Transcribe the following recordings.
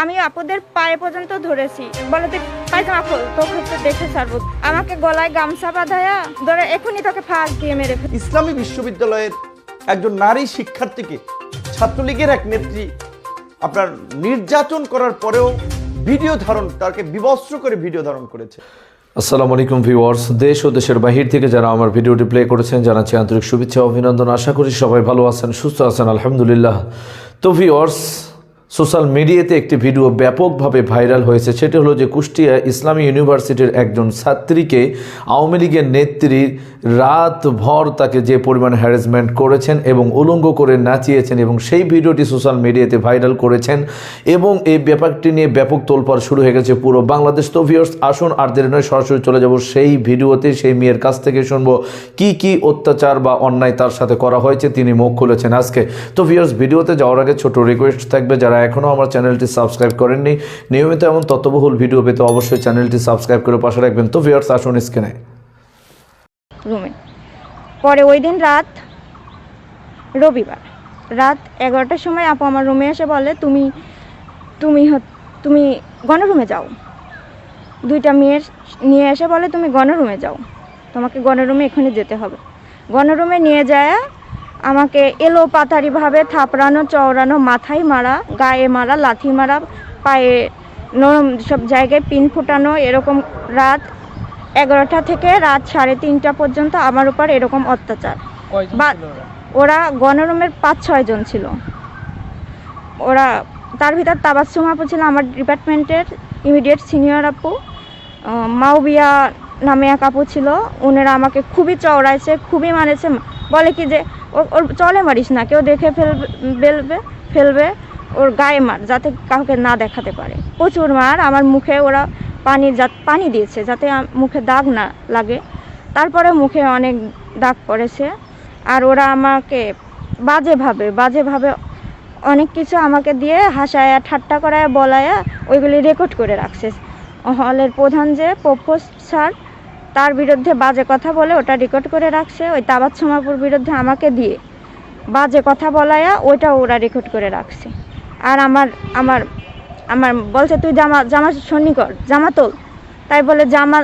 আমি আপুদের পায়ে পর্যন্ত ধরেছি। বলে তুই পায়জামা খোল তোকে হচ্ছে দেখে ছাড়বো। আমাকে গলায় গামছা বাঁধায়া ধরে এখনই তোকে ফাঁস দিয়ে মেরে ইসলামী বিশ্ববিদ্যালয়ের একজন নারী শিক্ষার্থীকে ছাত্রলীগের এক নেত্রী আপনার নির্যাতন করার পরেও ভিডিও ধারণ তাকে বিবস্ত্র করে ভিডিও ধারণ করেছে। আসসালামু আলাইকুম ভিউয়ার্স দেশ ও দেশের বাহির থেকে যারা আমার ভিডিওটি প্লে করেছেন জানাচ্ছি আন্তরিক শুভেচ্ছা অভিনন্দন। আশা করি সবাই ভালো আছেন সুস্থ আছেন আলহামদুলিল্লাহ। তো ভিউয়ার্স সোশ্যাল মিডিয়াতে একটি ভিডিও ব্যাপকভাবে ভাইরাল হয়েছে। সেটি হলো যে কুষ্টিয়া ইসলামী ইউনিভার্সিটির একজন ছাত্রীকে আওয়ামী লীগের নেত্রী রাত ভর তাকে যে পরিমাণ হ্যারাসমেন্ট করেছেন এবং উলঙ্গ করে নাচিয়েছেন এবং সেই ভিডিওটি সোশ্যাল মিডিয়াতে ভাইরাল করেছেন এবং এই ব্যাপারটি নিয়ে ব্যাপক তোলপাড় শুরু হয়ে গেছে পুরো বাংলাদেশ। তো ভিউয়ার্স আসুন আর দেরি নয়, সরাসরি চলে যাব সেই ভিডিওতে। সেই মেয়ের কাছ থেকে শুনব কি কি অত্যাচার বা অন্যায় তার সাথে করা হয়েছে, তিনি মুখ খুলেছেন আজকে। তো ভিউয়ার্স ভিডিওতে যাওয়ার আগে ছোট রিকোয়েস্ট থাকবে, যারা এখনও আমার চ্যানেলটি সাবস্ক্রাইব করেননি, নিয়মিত এমন তথ্যবহুল ভিডিও পেতে অবশ্যই চ্যানেলটি সাবস্ক্রাইব করে পাশে রাখবেন। তো ভিউয়ার্স আসুন স্ক্রিনে রুমে পরে ওই দিন রাত রবিবার, রাত এগারোটার সময় আপু আমার রুমে এসে বলে, তুমি তুমি তুমি গণরুমে যাও। দুইটা মেয়ের নিয়ে এসে বলে, তুমি গণরুমে যাও। তোমাকে গণরুমে এখানে যেতে হবে। গণরুমে নিয়ে যায় আমাকে এলো পাতারিভাবে থাপড়ানো চওড়ানো মাথায় মারা গায়ে মারা লাথি মারা পায়ে নরম সব জায়গায় পিন ফুটানো এরকম রাত এগারোটা থেকে রাত সাড়ে তিনটা পর্যন্ত আমার উপর এরকম অত্যাচার। বা- ওরা? গণরুমের পাঁচ ছয় জন ছিল। ওরা তার ভিতর তাবাসুম আপু ছিল আমার ডিপার্টমেন্টের ইমিডিয়েট সিনিয়র আপু। মাউবিয়া নামে এক আপু ছিল ওনারা আমাকে খুবই চওড়াইছে খুবই মানেছে বলে কি যে ওর চলে মারিস না, কেউ দেখে ফেলবে বেলবে, ফেলবে, ওর গায়ে মার, যাতে কাউকে না দেখাতে পারে। প্রচুর মার, আমার মুখে ওরা পানি যা, পানি দিয়েছে, যাতে মুখে দাগ না লাগে। তারপরে মুখে অনেক দাগ পড়েছে। আর ওরা আমাকে বাজেভাবে বাজেভাবে অনেক কিছু আমাকে দিয়ে হাসায়া, ঠাট্টা করায়, বলায়া, ওইগুলি রেকর্ড করে রাখছে। হলের প্রধান যে পপ্পোস স্যার তার বিরুদ্ধে বাজে কথা বলে ওটা রেকর্ড করে রাখছে, ওই তাবাত সোমাপুর বিরুদ্ধে আমাকে দিয়ে বাজে কথা বলায়া ওইটা ওরা রেকর্ড করে রাখছে। আর আমার আমার আমার বলছে, তুই জামা জামা সন্নি কর, জামা তোল। তাই বলে জামা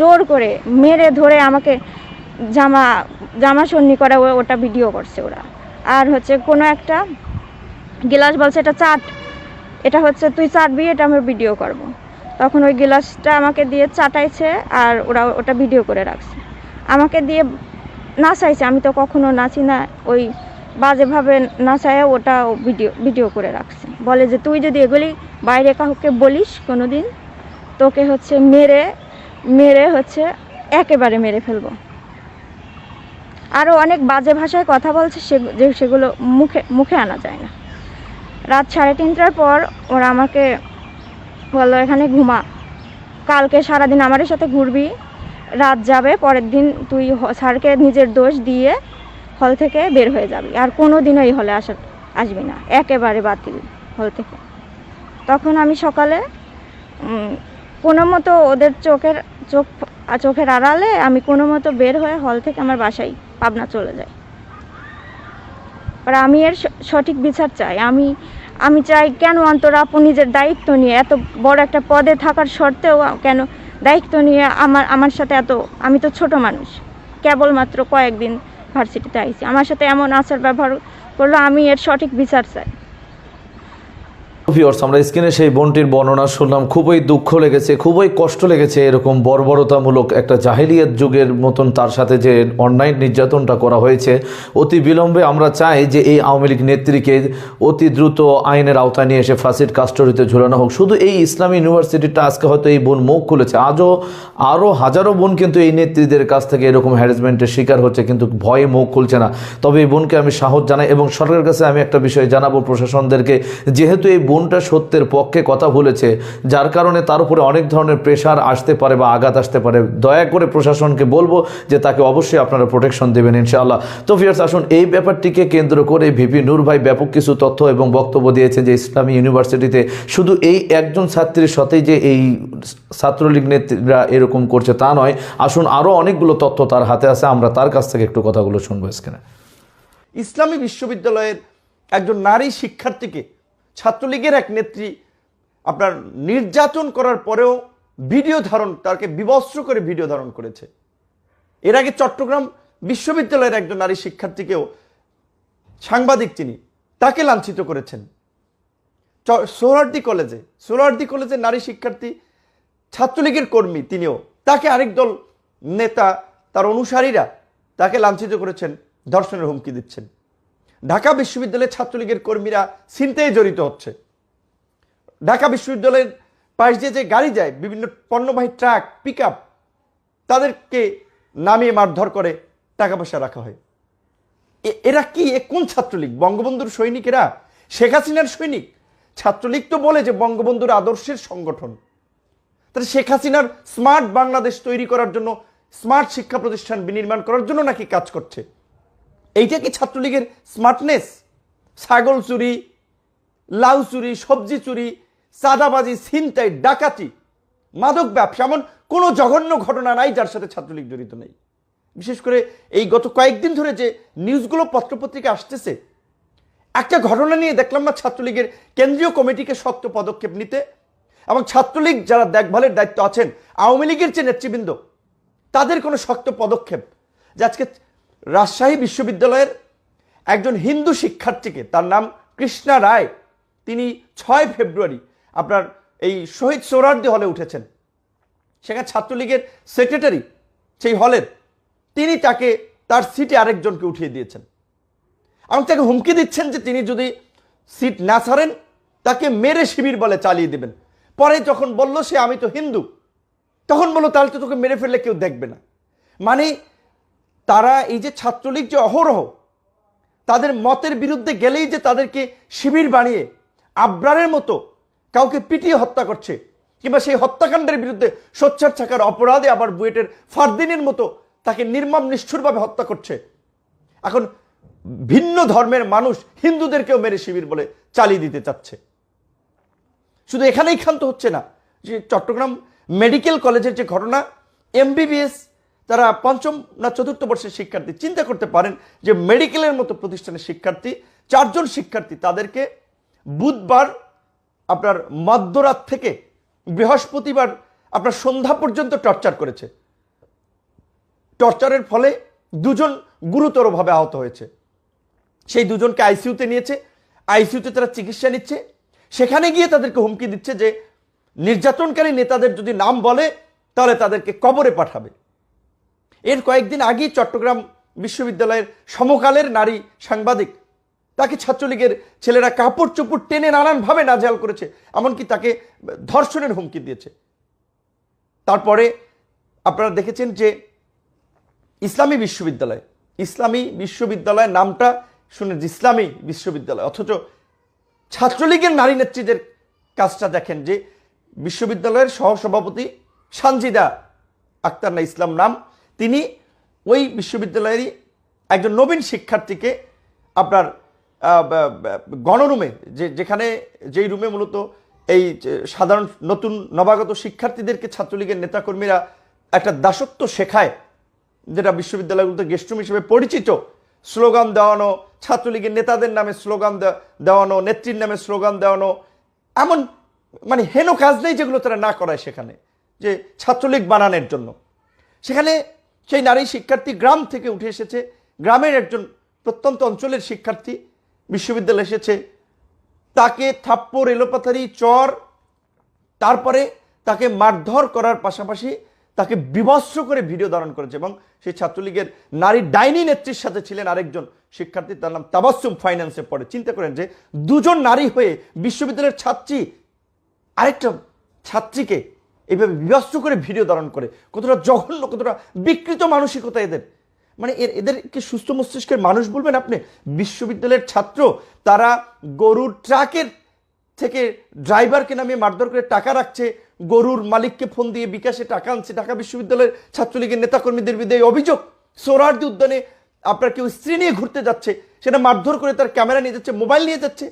জোর করে মেরে ধরে আমাকে জামা জামা সন্নি করে ওটা ভিডিও করছে ওরা। আর হচ্ছে কোনো একটা গিলাস বলছে, এটা চাট, এটা হচ্ছে তুই চাটবি, এটা আমি ভিডিও করব। তখন ওই গিলাসটা আমাকে দিয়ে চাটাইছে আর ওরা ওটা ভিডিও করে রাখছে। আমাকে দিয়ে নাচাইছে আমি তো কখনো নাচি না, ওই বাজেভাবে নাচায় ওটা ভিডিও ভিডিও করে রাখছে। বলে যে, তুই যদি এগুলি বাইরে কাউকে বলিস কোনো দিন তোকে হচ্ছে মেরে মেরে হচ্ছে একেবারে মেরে ফেলব। আরও অনেক বাজে ভাষায় কথা বলছে, সে সেগুলো মুখে মুখে আনা যায় না। রাত সাড়ে তিনটার পর ওরা আমাকে বলল এখানে ঘুমা। কালকে সারাদিন আমাদের সাথে ঘুরবি, রাত যাবে, পরের দিন তুই স্যারকে নিজের দোষ দিয়ে হল থেকে বের হয়ে যাবি। আর কোনো দিনও এই হলে আসা আসবি না, একেবারে বাতিল হল থেকে। তখন আমি সকালে কোনো মতো ওদের চোখের, চোখ চোখের আড়ালে আমি কোনো মতো বের হয়ে হল থেকে আমার বাসায়, পাবনা চলে যাই। আর আমি এর সঠিক বিচার চাই। আমি আমি চাই কেন অন্তর আপু নিজের দায়িত্ব নিয়ে? এত বড় একটা পদে থাকার সত্ত্বেও কেন দায়িত্ব নিয়ে আমার আমার সাথে এত? আমি তো ছোট মানুষ। কেবলমাত্র কয়েকদিন ভার্সিটিতে আইছি। আমার সাথে এমন আচার ব্যবহার করল, আমি এর সঠিক বিচার চাই। ভিউয়ার্স আমরা স্ক্রিনে সেই বোনটির বর্ণনা শুনলাম। খুবই দুঃখ লেগেছে, খুবই কষ্ট লেগেছে এরকম বর্বরতামূলক একটা জাহিলিয়াত যুগের মতন তার সাথে যে অনলাইন নির্যাতনটা করা হয়েছে। অতি বিলম্বে আমরা চাই যে এই আওয়ামী লীগ নেত্রীকে অতি দ্রুত আইনের আওতায় নিয়ে এসে ফাঁসির কাস্টরিতে ঝুলানো হোক। শুধু এই ইসলামী ইউনিভার্সিটিটা আজকে হয়তো এই বোন মুখ খুলেছে। আজও আরও হাজারো বোন কিন্তু এই নেত্রীদের কাছ থেকে এরকম হ্যারাসমেন্টের শিকার হচ্ছে, কিন্তু ভয়ে মুখ খুলছে না। তবে এই বোনকে আমি সাহস জানাই এবং সরকারের কাছে আমি একটা বিষয় জানাব প্রশাসনদেরকে। যেহেতু এই বোনটা সত্যের পক্ষে কথা বলেছে, যার কারণে তার উপরে অনেক ধরনের প্রেশার আসতে পারে বা আঘাত আসতে পারে। দয়া করে প্রশাসনকে বলব যে তাকে অবশ্যই আপনারা প্রোটেকশন দেবেন ইনশাআল্লাহ। তো ফিয়ার্স আসুন, এই ব্যাপারটিকে কেন্দ্র করে ভিপি নূর ভাই ব্যাপক কিছু তথ্য এবং বক্তব্য দিয়েছেন যে ইসলামী ইউনিভার্সিটিতে শুধু এই একজন ছাত্রীর সাথেই যে এই ছাত্রলীগ নেত্রীরা এরকম করছে তা নয়। আসুন আরও অনেকগুলো তথ্য তার হাতে আছে, আমরা তার কাছ থেকে একটু কথাগুলো শুনব স্ক্রিনে। ইসলামী বিশ্ববিদ্যালয়ের একজন নারী শিক্ষার্থীকে ছাত্রলীগের এক নেত্রী আপনার নির্যাতন করার পরেও ভিডিও ধারণ, তাকে বিবস্ত্র করে ভিডিও ধারণ করেছে। এর আগে চট্টগ্রাম বিশ্ববিদ্যালয়ের একজন নারী শিক্ষার্থীকেও সাংবাদিক তিনি তাকে লাঞ্ছিত করেছেন। সোহরার্দি কলেজে সোহরার্দি কলেজের নারী শিক্ষার্থী, ছাত্রলীগের কর্মী তিনিও, তাকে আরেক দল নেতা, তার অনুসারীরা তাকে লাঞ্ছিত করেছেন, ধর্ষণের হুমকি দিচ্ছেন। ঢাকা বিশ্ববিদ্যালয়ের ছাত্রলীগের কর্মীরা ছিনতেই জড়িত হচ্ছে। ঢাকা বিশ্ববিদ্যালয়ের পাশ দিয়ে যে গাড়ি যায়, বিভিন্ন পণ্যবাহী ট্রাক পিক তাদেরকে নামিয়ে মারধর করে টাকা পয়সা রাখা হয়। এরা কি? এ কোন ছাত্রলীগ? বঙ্গবন্ধুর সৈনিকেরা শেখ হাসিনার সৈনিক? ছাত্রলীগ তো বলে যে বঙ্গবন্ধুর আদর্শের সংগঠন। তাহলে শেখ হাসিনার স্মার্ট বাংলাদেশ তৈরি করার জন্য, স্মার্ট শিক্ষা প্রতিষ্ঠান বিনির্মাণ করার জন্য নাকি কাজ করছে? এইটা কি ছাত্রলীগের স্মার্টনেস ছাগল চুরি, লাউ চুরি, সবজি চুরি, চাঁদাবাজি, ছিনতাই, ডাকাতি, মাদক ব্যবসা, এমন কোনো জঘন্য ঘটনা নাই যার সাথে ছাত্রলীগ জড়িত নেই। বিশেষ করে এই গত কয়েকদিন ধরে যে নিউজগুলো পত্রপত্রিকা আসতেছে, একটা ঘটনা নিয়ে দেখলাম না ছাত্রলীগের কেন্দ্রীয় কমিটিকে শক্ত পদক্ষেপ নিতে, এবং ছাত্রলীগ যারা দেখভালের দায়িত্ব আছেন, আওয়ামী লীগের যে নেতৃবৃন্দ, তাদের কোনো শক্ত পদক্ষেপ যে আজকে রাজশাহী বিশ্ববিদ্যালয়ের একজন হিন্দু শিক্ষার্থীকে, তার নাম কৃষ্ণা রায়, তিনি ছয় ফেব্রুয়ারি আপনার এই শহীদ সোহরার্দি হলে উঠেছেন। সেখানে ছাত্রলীগের সেক্রেটারি সেই হলের, তিনি তাকে, তার সিটে আরেকজনকে উঠিয়ে দিয়েছেন। এবং তাকে হুমকি দিচ্ছেন যে তিনি যদি সিট না ছাড়েন, তাকে মেরে শিবির বলে চালিয়ে দেবেন। পরে যখন বলল সে, আমি তো হিন্দু, তখন বলল, তাহলে তো তোকে মেরে ফেললে কেউ দেখবে না। মানে তারা এই যে ছাত্রলীগ যে অহরহ, তাদের মতের বিরুদ্ধে গেলেই যে তাদেরকে শিবির বানিয়ে আব্রারের মতো কাউকে পিটিয়ে হত্যা করছে, কিংবা সেই হত্যাকাণ্ডের বিরুদ্ধে সোচ্চার থাকার অপরাধে আবার বুয়েটের ফারদিনের মতো তাকে নির্মম নিষ্ঠুরভাবে হত্যা করছে। এখন ভিন্ন ধর্মের মানুষ হিন্দুদেরকেও মেরে শিবির বলে চালিয়ে দিতে চাচ্ছে। শুধু এখানেই ক্ষান্ত হচ্ছে না, যে চট্টগ্রাম মেডিকেল কলেজের যে ঘটনা এমবিবিএস তারা পঞ্চম না চতুর্থ বর্ষের শিক্ষার্থী। চিন্তা করতে পারেন যে মেডিকেলের মতো প্রতিষ্ঠানের শিক্ষার্থী, চারজন শিক্ষার্থী তাদেরকে বুধবার আপনার মধ্যরাত থেকে বৃহস্পতিবার আপনার সন্ধ্যা পর্যন্ত টর্চার করেছে। টর্চারের ফলে দুজন গুরুতরভাবে আহত হয়েছে। সেই দুজনকে আইসিইউতে নিয়েছে। আইসিইউতে তারা চিকিৎসা নিচ্ছে। সেখানে গিয়ে তাদেরকে হুমকি দিচ্ছে যে, নির্যাতনকারী নেতাদের যদি নাম বলে, তাহলে তাদেরকে কবরে পাঠাবে। এর কয়েকদিন আগেই চট্টগ্রাম বিশ্ববিদ্যালয়ের সমকালের নারী সাংবাদিক, তাকে ছাত্রলীগের ছেলেরা কাপড় চোপড় টেনে নানানভাবে নাজেহাল করেছে, এমনকি তাকে ধর্ষণের হুমকি দিয়েছে। তারপরে আপনারা দেখেছেন যে ইসলামী বিশ্ববিদ্যালয়, ইসলামী বিশ্ববিদ্যালয়ের নামটা শুনে ইসলামী বিশ্ববিদ্যালয়, অথচ ছাত্রলীগের নারী নেত্রীদের কাজটা দেখেন যে বিশ্ববিদ্যালয়ের সহসভাপতি সানজিদা আক্তার না ইসলাম নাম তিনি ওই বিশ্ববিদ্যালয়েরই একজন নবীন শিক্ষার্থীকে আপনার গণরুমে, যে, যেখানে, যেই রুমে মূলত এই সাধারণ নতুন নবাগত শিক্ষার্থীদেরকে ছাত্রলীগের নেতাকর্মীরা একটা দাসত্ব শেখায়, যেটা বিশ্ববিদ্যালয়গুলোতে গেস্টরুম হিসেবে পরিচিত। স্লোগান দেওয়ানো, ছাত্রলীগের নেতাদের নামে স্লোগান দেওয়ানো, নেত্রীর নামে স্লোগান দেওয়ানো, এমন মানে হেন কাজ নেই যেগুলো তারা না করায় সেখানে, যে ছাত্রলীগ বানানোর জন্য। সেখানে সেই নারী শিক্ষার্থী গ্রাম থেকে উঠে এসেছে। গ্রামের একজন প্রত্যন্ত অঞ্চলের শিক্ষার্থী বিশ্ববিদ্যালয়ে এসেছে। তাকে থাপ্পড়, এলোপাথারি, চর, তারপরে তাকে মারধর করার পাশাপাশি তাকে বিভস্ত্র করে ভিডিও ধারণ করেছে এবং সেই ছাত্রলীগের নারী ডাইনি নেত্রীর সাথে ছিলেন আরেকজন শিক্ষার্থী, তার নাম তাবাসুম ফাইন্যান্সে পড়ে। চিন্তা করেন যে দুজন নারী হয়ে বিশ্ববিদ্যালয়ের ছাত্রী আরেকটা ছাত্রীকে এইভাবে বিভস্ত্র করে ভিডিও ধারণ করে। কতটা জঘন্য, কতটা বিকৃত মানসিকতা এদের। মানে এর এদের কি সুস্থ মস্তিষ্কের মানুষ বলবেন আপনি? বিশ্ববিদ্যালয়ের ছাত্র, তারা গরুর ট্রাকের থেকে ড্রাইভারকে নামিয়ে মারধর করে টাকা রাখছে। গরুর মালিককে ফোন দিয়ে বিকাশে টাকা আনছে। ঢাকা বিশ্ববিদ্যালয়ের ছাত্রলীগের নেতাকর্মীদের বিরুদ্ধে অভিযোগ। সোহরার্দি উদ্যানে আপনার কেউ স্ত্রী নিয়ে ঘুরতে যাচ্ছে। সেটা মারধর করে তার ক্যামেরা নিয়ে যাচ্ছে, মোবাইল নিয়ে যাচ্ছে।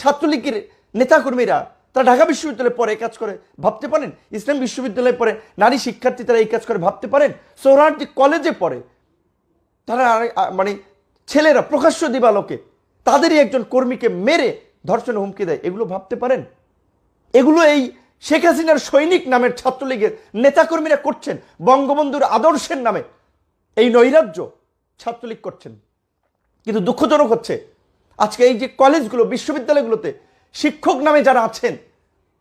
ছাত্রলীগের নেতাকর্মীরা তারা ঢাকা বিশ্ববিদ্যালয়ে পরে এই কাজ করে, ভাবতে পারেন? ইসলাম বিশ্ববিদ্যালয়ে পরে নারী শিক্ষার্থী তারা এই কাজ করে, ভাবতে পারেন? সোহরার্দি কলেজে পড়ে, তারা মানে ছেলেরা, প্রকাশ্য দিবালোকে, তাদেরই একজন কর্মীকে মেরে ধর্ষণে হুমকি দেয়, এগুলো ভাবতে পারেন? এগুলো এই শেখ হাসিনার সৈনিক নামের ছাত্রলীগের নেতাকর্মীরা করছেন, বঙ্গবন্ধুর আদর্শের নামে। এই নৈরাজ্য ছাত্রলীগ করছেন। কিন্তু দুঃখজনক হচ্ছে, আজকে এই যে কলেজগুলো, বিশ্ববিদ্যালয়গুলোতে শিক্ষক নামে যারা আছেন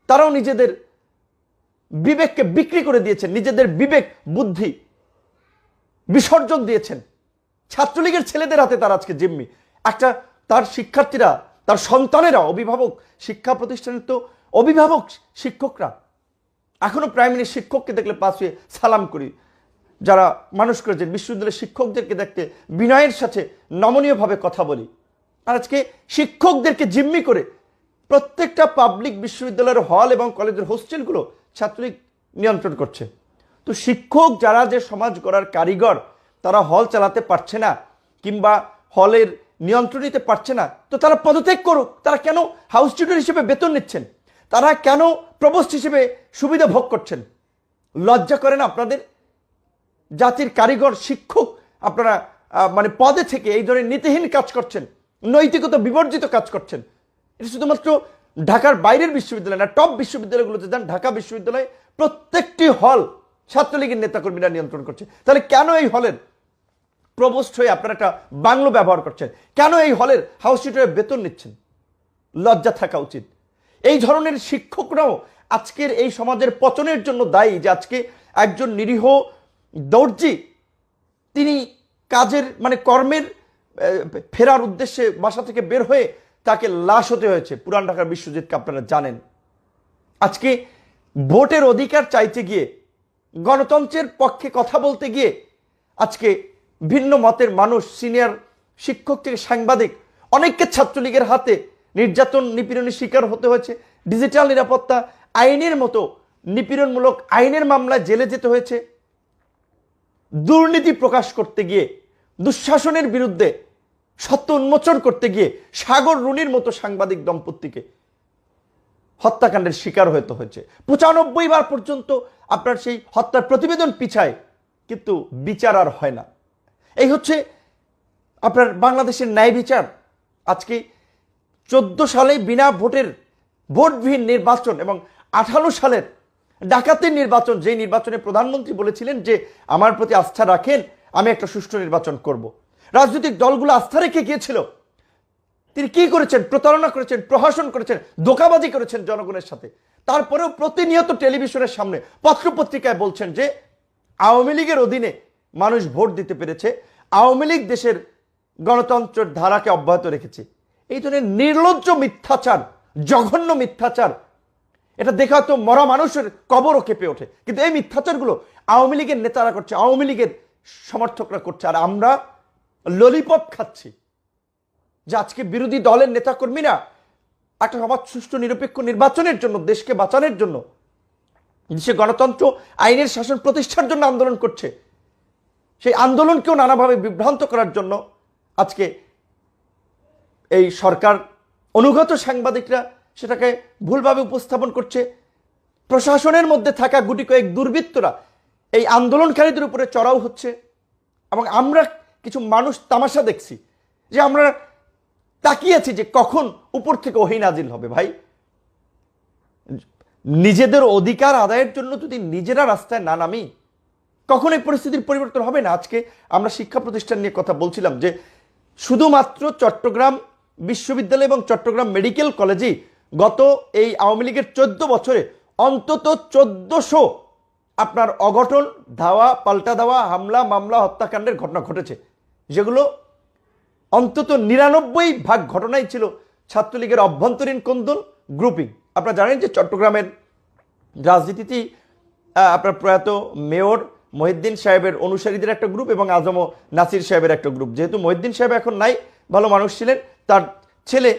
তারাও নিজেদের বিবেককে বিক্রি করে দিয়েছেন, নিজেদের বিবেক, বুদ্ধি বিসর্জন দিয়েছেন। ছাত্রলীগের ছেলেদের হাতে তার আজকে জিম্মি। একটা তার শিক্ষার্থীরা, তার সন্তানেরা, অভিভাবক, শিক্ষা প্রতিষ্ঠানের তো অভিভাবক, শিক্ষকরা। এখনও প্রাইমারি শিক্ষককে দেখলে পাশ হয়ে সালাম করি। যারা মানুষ করেছেন, বিশ্ববিদ্যালয়ের শিক্ষকদেরকে দেখতে বিনয়ের সাথে নমনীয়ভাবে কথা বলি। আর আজকে শিক্ষকদেরকে জিম্মি করে প্রত্যেকটা পাবলিক বিশ্ববিদ্যালয়ের হল এবং কলেজের হোস্টেলগুলো ছাত্রলীগ নিয়ন্ত্রণ করছে। তো শিক্ষক যারা যে সমাজ গড়ার কারিগর, তারা হল চালাতে পারছে না কিংবা হলের নিয়ন্ত্রণ নিতে পারছে না, তো তারা পদত্যাগ করুক। তারা কেন হাউস টিউটর হিসেবে বেতন নিচ্ছেন? তারা কেন প্রবোস্ট হিসেবে সুবিধা ভোগ করছেন? লজ্জা করেন আপনাদের? জাতির কারিগর, শিক্ষক আপনারা মানে পদে থেকে এই ধরনের নীতিহীন কাজ করছেন, নৈতিকতা বিবর্জিত কাজ করছেন। এটা শুধুমাত্র ঢাকার বাইরের বিশ্ববিদ্যালয় না, টপ বিশ্ববিদ্যালয়গুলোতে যান ঢাকা বিশ্ববিদ্যালয়ে প্রত্যেকটি হল ছাত্রলীগের নেতাকর্মীরা নিয়ন্ত্রণ করছে। তাহলে কেন এই হলের প্রবোস্ট হয়ে আপনারা একটা বাংলো ব্যবহার করছেন? কেন এই হলের হাউস টিউটরের বেতন নিচ্ছেন? লজ্জা থাকা উচিত। এই ধরনের শিক্ষকরাও আজকের এই সমাজের পচনের জন্য দায়ী যে আজকে একজন নিরীহ দর্জি, তিনি কাজের মানে কর্মের ফেরার উদ্দেশ্যে বাসা থেকে বের হয়ে তাকে লাশ হতে হয়েছে। পুরান ঢাকার বিশ্বজিৎকে আপনারা জানেন। আজকে ভোটের অধিকার চাইতে গিয়ে, গণতন্ত্রের পক্ষে কথা বলতে গিয়ে, আজকে ভিন্ন মতের মানুষ, সিনিয়র শিক্ষক থেকে সাংবাদিক, অনেককে ছাত্রলীগের হাতে নির্যাতন, নিপীড়নের শিকার হতে হয়েছে। ডিজিটাল নিরাপত্তা আইনের মতো নিপীড়নমূলক আইনের মামলায় জেলে যেতে হয়েছে। দুর্নীতি প্রকাশ করতে গিয়ে, দুঃশাসনের বিরুদ্ধে সত্য উন্মোচন করতে গিয়ে সাগর রুনির মতো সাংবাদিক দম্পতিকে হত্যাকাণ্ডের শিকার হতে হয়েছে। পঁচানব্বই বার পর্যন্ত আপনার সেই হত্যার প্রতিবেদন পিছায় কিন্তু বিচার আর হয় না। এই হচ্ছে আপনার বাংলাদেশের ন্যায় বিচার। আজকে চোদ্দ সালে বিনা ভোটের ভোটবিহীন নির্বাচন এবং আঠারো সালের ডাকাতের নির্বাচন যে নির্বাচনে প্রধানমন্ত্রী বলেছিলেন যে, আমার প্রতি আস্থা রাখেন, আমি একটা সুষ্ঠু নির্বাচন করব। রাজনৈতিক দলগুলো আস্থা রেখে গিয়েছিল। তিনি কি করেছেন? প্রতারণা করেছেন, প্রহাসন করেছেন দোকাবাজি করেছেন জনগণের সাথে। তারপরেও প্রতিনিয়ত টেলিভিশনের সামনে পত্রপত্রিকায় বলছেন যে, আওয়ামী লীগের অধীনে মানুষ ভোট দিতে পেরেছে, আওয়ামী লীগ দেশের গণতন্ত্রের ধারাকে অব্যাহত রেখেছে। এই ধরনের নির্লজ্জ মিথ্যাচার, জঘন্য মিথ্যাচার, এটা দেখা তো মরা মানুষের কবরও কেঁপে ওঠে। কিন্তু এই মিথ্যাচারগুলো আওয়ামী লীগের নেতারা করছে, আওয়ামী লীগের সমর্থকরা করছে। আর আমরা ললিপপ খাচ্ছি। যে আজকে বিরোধী দলের নেতাকর্মীরা একটা সমাজ সুষ্ঠু, নিরপেক্ষ নির্বাচনের জন্য, দেশকে বাঁচানোর জন্য দেশে গণতন্ত্র আইনের শাসন প্রতিষ্ঠার জন্য আন্দোলন করছে, সেই আন্দোলনকেও নানাভাবে বিভ্রান্ত করার জন্য আজকে এই সরকার অনুগত সাংবাদিকরা সেটাকে ভুলভাবে উপস্থাপন করছে। প্রশাসনের মধ্যে থাকা গুটি কয়েক দুর্বৃত্তরা এই আন্দোলনকারীদের উপরে চড়াও হচ্ছে এবং আমরা কিছু মানুষ তামাশা দেখছি যে আমরা তাকিয়েছি যে কখন উপর থেকে ওহি নাজিল হবে ভাই। নিজেদের অধিকার আদায়ের জন্য যদি নিজেরা রাস্তায় না নামি, কখন এই পরিস্থিতির পরিবর্তন হবে না? আজকে আমরা শিক্ষা প্রতিষ্ঠান নিয়ে কথা বলছিলাম যে শুধুমাত্র চট্টগ্রাম বিশ্ববিদ্যালয় এবং চট্টগ্রাম মেডিকেল কলেজে গত এই আওয়ামী লীগের চোদ্দ বছরে অন্তত চোদ্দশো আপনার অঘটন, ধাওয়া, পাল্টা দেওয়া হামলা, মামলা, হত্যাকাণ্ডের ঘটনা ঘটেছে। যেগুলো অন্তত নিরানব্বই ভাগ ঘটনাই ছিল ছাত্রলীগের অভ্যন্তরীণ কোন্দল গ্রুপিং আপনারা জানেন যে চট্টগ্রামের রাজনীতিতেই আপনার প্রয়াত মেয়র মহিদ্দিন সাহেবের অনুসারীদের একটা গ্রুপ এবং আজম নাসির সাহেবের একটা গ্রুপ যেহেতু মহিদ্দিন সাহেব এখন নাই, ভালো মানুষ ছিলেন, তার ছেলে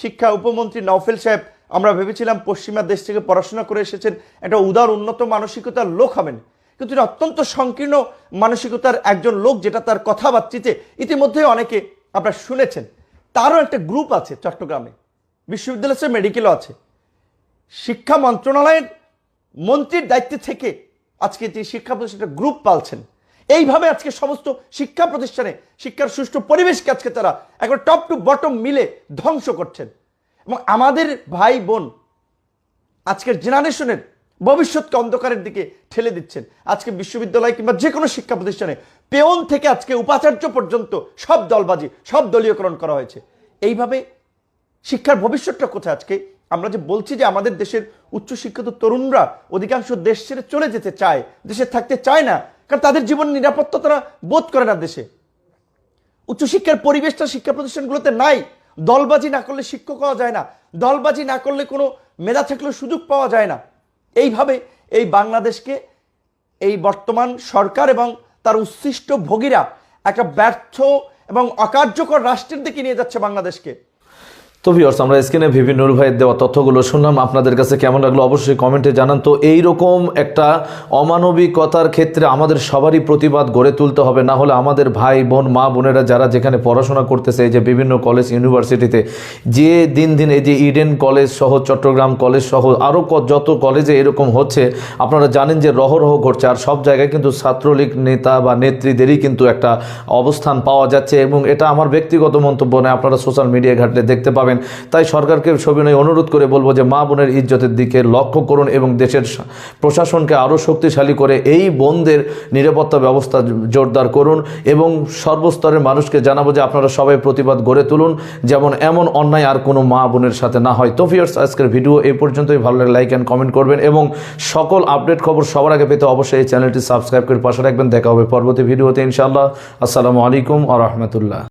শিক্ষা উপমন্ত্রী নওফেল সাহেব, আমরা ভেবেছিলাম পশ্চিমা দেশ থেকে পড়াশোনা করে এসেছেন, একটা উদার উন্নত মানসিকতার লোক হবেন। কিন্তু তিনি অত্যন্ত সংকীর্ণ মানসিকতার একজন লোক যেটা তার কথাবার্তিতে ইতিমধ্যে অনেকে আপনারা শুনেছেন। তারও একটা গ্রুপ আছে চট্টগ্রামে। বিশ্ববিদ্যালয় আছে মেডিকেলও আছে। শিক্ষা মন্ত্রণালয়ের মন্ত্রীর দায়িত্বে থেকে আজকে তিনি শিক্ষা প্রতিষ্ঠানের গ্রুপ পালছেন। এইভাবে আজকে সমস্ত শিক্ষা প্রতিষ্ঠানে শিক্ষার সুষ্ঠু পরিবেশকে আজকে তারা একবার টপ টু বটম মিলে ধ্বংস করছেন। এবং আমাদের ভাই বোন আজকের জেনারেশনের ভবিষ্যৎকে অন্ধকারের দিকে ঠেলে দিচ্ছেন। আজকে বিশ্ববিদ্যালয় কিংবা যে কোনো শিক্ষা প্রতিষ্ঠানে পেয়ন থেকে আজকে উপাচার্য পর্যন্ত সব দলবাজি, সব দলীয়করণ করা হয়েছে। এইভাবে শিক্ষার ভবিষ্যৎটা কোথায়? আজকে আমরা যে বলছি যে আমাদের দেশের উচ্চশিক্ষিত তরুণরা অধিকাংশ দেশ ছেড়ে চলে যেতে চায়, দেশে থাকতে চায় না, কারণ তাদের জীবন নিরাপত্তা তারা বোধ করে না দেশে। উচ্চশিক্ষার পরিবেশটা শিক্ষা প্রতিষ্ঠানগুলোতে নাই। দলবাজি না করলে শিক্ষক হওয়া যায় না। দলবাজি না করলে কোনো মেধা থাকলেও সুযোগ পাওয়া যায় না। এইভাবে এই বাংলাদেশকে এই বর্তমান সরকার এবং তার উচ্ছিষ্ট ভোগীরা একটা ব্যর্থ এবং অকার্যকর রাষ্ট্রের দিকে নিয়ে যাচ্ছে বাংলাদেশকে। তো ভিউয়ার্স আমরা স্ক্রিনে ভিভি নুর ভাইয়ের দেওয়া তথ্যগুলো শুনলাম। আপনাদের কাছে কেমন লাগল অবশ্যই কমেন্টে জানান। তো এই রকম একটা অমানবিকতার ক্ষেত্রে আমাদের সবারই প্রতিবাদ গড়ে তুলতে হবে। না হলে আমাদের ভাই, বোন, মা, বোনেরা যারা যেখানে পড়াশোনা করতেছে, এই যে বিভিন্ন কলেজ ইউনিভার্সিটিতে যে দিন দিন এই যে ইডেন কলেজ সহ চট্টগ্রাম কলেজ সহ আরও যত কলেজে এরকম হচ্ছে, আপনারা জানেন যে রহরহ ঘটছে। আর সব জায়গায় কিন্তু ছাত্রলীগ নেতা বা নেত্রীদেরই কিন্তু একটা অবস্থান পাওয়া যাচ্ছে। এবং এটা আমার ব্যক্তিগত মন্তব্য নয়, আপনারা সোশ্যাল মিডিয়া ঘাটলে দেখতে পাবেন। তাই সরকারকে সবিনয় অনুরোধ করে বলব যে মা বোনের ইজ্জতের দিকে লক্ষ্য করুন এবং দেশের প্রশাসনকে আরও শক্তিশালী করে এই বোনদের নিরাপত্তা ব্যবস্থা জোরদার করুন এবং সর্বস্তরের মানুষকে জানাব যে আপনারা সবাই প্রতিবাদ গড়ে তুলুন, যেমন এমন অন্যায় আর কোনো মা বোনের সাথে না হয়। তো ফিয়ার্স আজকের ভিডিও এই পর্যন্তই। ভালো লাগে লাইক অ্যান্ড কমেন্ট করবেন এবং সকল আপডেট খবর সবার আগে পেতে অবশ্যই এই চ্যানেলটি সাবস্ক্রাইব করে পাশে রাখবেন। দেখা হবে পরবর্তী ভিডিওতে ইনশাআল্লাহ। আসসালামু আলাইকুম আ রহমতুল্লাহ।